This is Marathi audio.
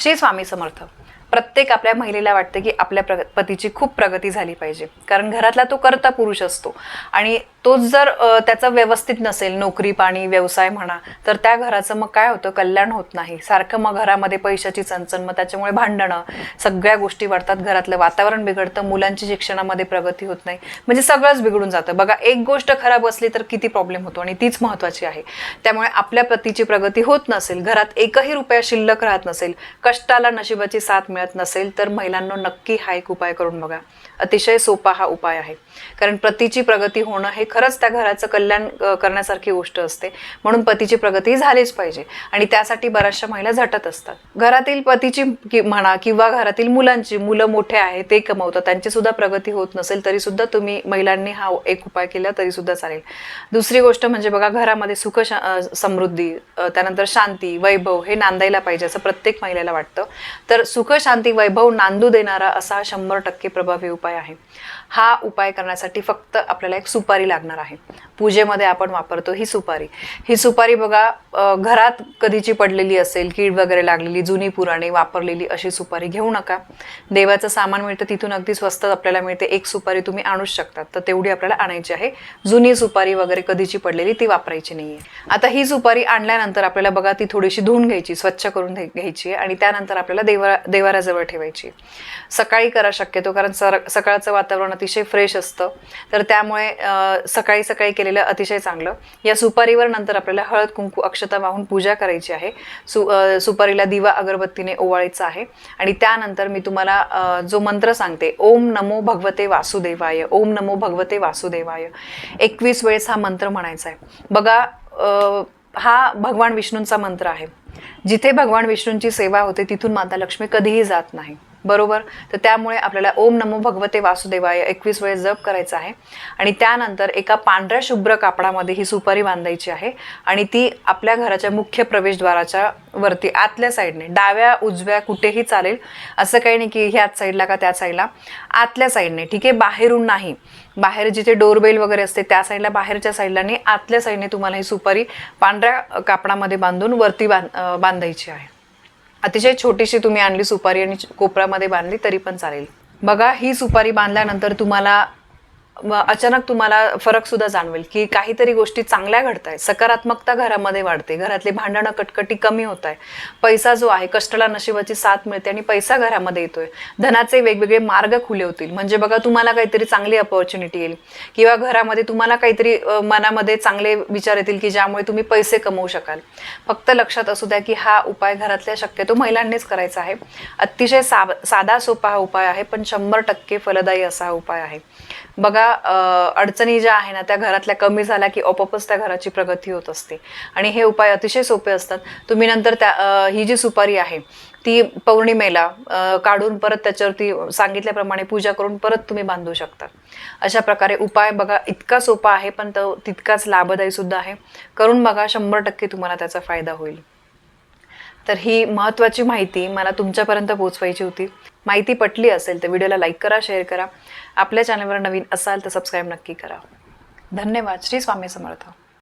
श्री स्वामी समर्थ. प्रत्येक आपल्या महिलेला वाटते की आपल्या प्रग पतीची खूप प्रगती झाली पाहिजे. कारण घरातला तो करता पुरुष असतो. आणि तोच जर त्याचा व्यवस्थित नसेल नोकरी पाणी व्यवसाय म्हणा तर त्या घराचं मग काय होतं? कल्याण होत नाही. सारखं मग घरामध्ये पैशाची चणचण मग त्याच्यामुळे भांडणं सगळ्या गोष्टी वाढतात घरातलं वातावरण बिघडतं मुलांची शिक्षणामध्ये प्रगती होत नाही. म्हणजे सगळंच बिघडून जातं. बघा एक गोष्ट खराब असली तर किती प्रॉब्लेम होतो आणि तीच महत्त्वाची आहे. त्यामुळे आपल्या पतीची प्रगती होत नसेल घरात एकही रुपया शिल्लक राहत नसेल कष्टाला नशिबाची साथ मिळत नसेल तर महिलांना नक्की हा एक उपाय करून बघा. अतिशय सोपा हा उपाय आहे. कारण पतीची प्रगती होणं हे खरंच त्या घराचं कल्याण करण्यासारखी गोष्ट असते. म्हणून पतीची प्रगती झालीच पाहिजे. आणि त्यासाठी बऱ्याचशा महिला झटत असतात. घरातील पतीची म्हणा किंवा घरातील मुलांची मुलं मोठे आहे ते कमवतात. त्यांची सुद्धा प्रगती होत नसेल तरी सुद्धा तुम्ही महिलांनी हा एक उपाय केला तरी सुद्धा चालेल. दुसरी गोष्ट म्हणजे बघा घरामध्ये सुख समृद्धी त्यानंतर शांती वैभव हे नांदायला पाहिजे असं प्रत्येक महिलेला वाटतं. तर सुख शांती वैभव नांदू देणारा असा शंभर टक्के प्रभावी उपाय आहे. हा उपाय करण्यासाठी फक्त आपल्याला एक सुपारी लागते. लागणार आहे. पूजेमध्ये आपण वापरतो ही सुपारी. ही सुपारी बघा घरात कधीची पडलेली असेल कीड वगैरे लागलेली जुनी पुराणी वापरलेली अशी सुपारी घेऊ नका. देवाचं सामान मिळतं तिथून अगदी स्वस्त आपल्याला मिळते. एक सुपारी तुम्ही आणूच शकतात तर तेवढी आपल्याला आणायची आहे. जुनी सुपारी वगैरे कधीची पडलेली ती वापरायची नाहीये. आता ही सुपारी आणल्यानंतर आपल्याला बघा ती थोडीशी धुवून घ्यायची स्वच्छ करून घ्यायची आहे आणि त्यानंतर आपल्याला देवा देवाऱ्याजवळ ठेवायची सकाळी करा शक्यतो कारण सर सकाळचं वातावरण अतिशय फ्रेश असतं. तर त्यामुळे सकाळी सकाळी केले केलेलं अतिशय चांगलं. या सुपारीवर नंतर आपल्याला हळद कुंकू अक्षता वाहून पूजा करायची आहे. सु सुपारीला दिवा अगरबत्तीने ओवाळायचा आहे. आणि त्यानंतर मी तुम्हाला जो मंत्र सांगते ओम नमो भगवते वासुदेवाय ओम नमो भगवते वासुदेवाय. एकवीस वेळेस हा मंत्र म्हणायचा आहे. बघा हा भगवान विष्णूंचा मंत्र आहे. जिथे भगवान विष्णूंची सेवा होते तिथून माता लक्ष्मी कधीही जात नाही. बरोबर? तर त्यामुळे आपल्याला ओम नमो भगवते वासुदेवाय एकवीस वेळेस जप करायचा आहे. आणि त्यानंतर एका पांढऱ्या शुभ्र कापडामध्ये ही सुपारी बांधायची आहे. आणि ती आपल्या घराच्या मुख्य प्रवेशद्वाराच्या वरती आतल्या साईडने डाव्या उजव्या कुठेही चालेल. असं काही नाही की ह्याच साईडला का त्या साईडला. आतल्या साईडने ठीक आहे? बाहेरून नाही. बाहेर जिथे डोरबेल वगैरे असते त्या साईडला बाहेरच्या साईडला नाही. आतल्या साईडने तुम्हाला ही सुपारी पांढऱ्या कापडामध्ये बांधून वरती बांध बांधायची आहे. अतिशय छोटीशी तुम्ही आणली सुपारी आणि कोपऱ्यामध्ये बांधली तरी पण चालेल. बघा ही सुपारी बांधल्यानंतर तुम्हाला अचानक तुम्हाला फरक सुद्धा जाणवेल की काहीतरी गोष्टी चांगल्या घडत आहेत सकारात्मकता घरामध्ये वाढते. घरातली भांडणं कटकटी कमी होत आहे पैसा जो आहे कष्टाला नशिबाची साथ मिळते आणि पैसा घरामध्ये येतोय. धनाचे वेगवेगळे मार्ग खुले होतील. म्हणजे बघा तुम्हाला काहीतरी चांगली अपॉर्च्युनिटी येईल. किंवा घरामध्ये तुम्हाला काहीतरी मनामध्ये चांगले विचार येतील की ज्यामुळे तुम्ही पैसे कमवू शकाल. फक्त लक्षात असू द्या की हा उपाय घरातल्या शक्यतो महिलांनीच करायचा आहे. अतिशय साब साधा सोपा हा उपाय आहे पण शंभर टक्के फलदायी असा हा उपाय आहे. बघा अडचणी ज्या आहे ना त्या घरातल्या कमी झाल्या की आपोआपच त्या घराची प्रगती होत असते. आणि हे उपाय अतिशय सोपे असतात. तुम्ही नंतर त्या ही जी सुपारी आहे ती पौर्णिमेला काढून परत त्याच्यावरती सांगितल्याप्रमाणे पूजा करून परत तुम्ही बांधू शकता. अशा प्रकारे उपाय बघा इतका सोपा आहे पण तो तितकाच लाभदायी सुद्धा आहे. करून बघा शंभर टक्के तुम्हाला त्याचा फायदा होईल. तर ही महत्त्वाची माहिती मला तुमच्यापर्यंत पोहोचवायची होती. माहिती पटली असेल तर व्हिडिओला लाईक करा शेअर करा. आपल्या चॅनलवर नवीन असाल तर सबस्क्राईब नक्की करा. धन्यवाद. श्री स्वामी समर्थ.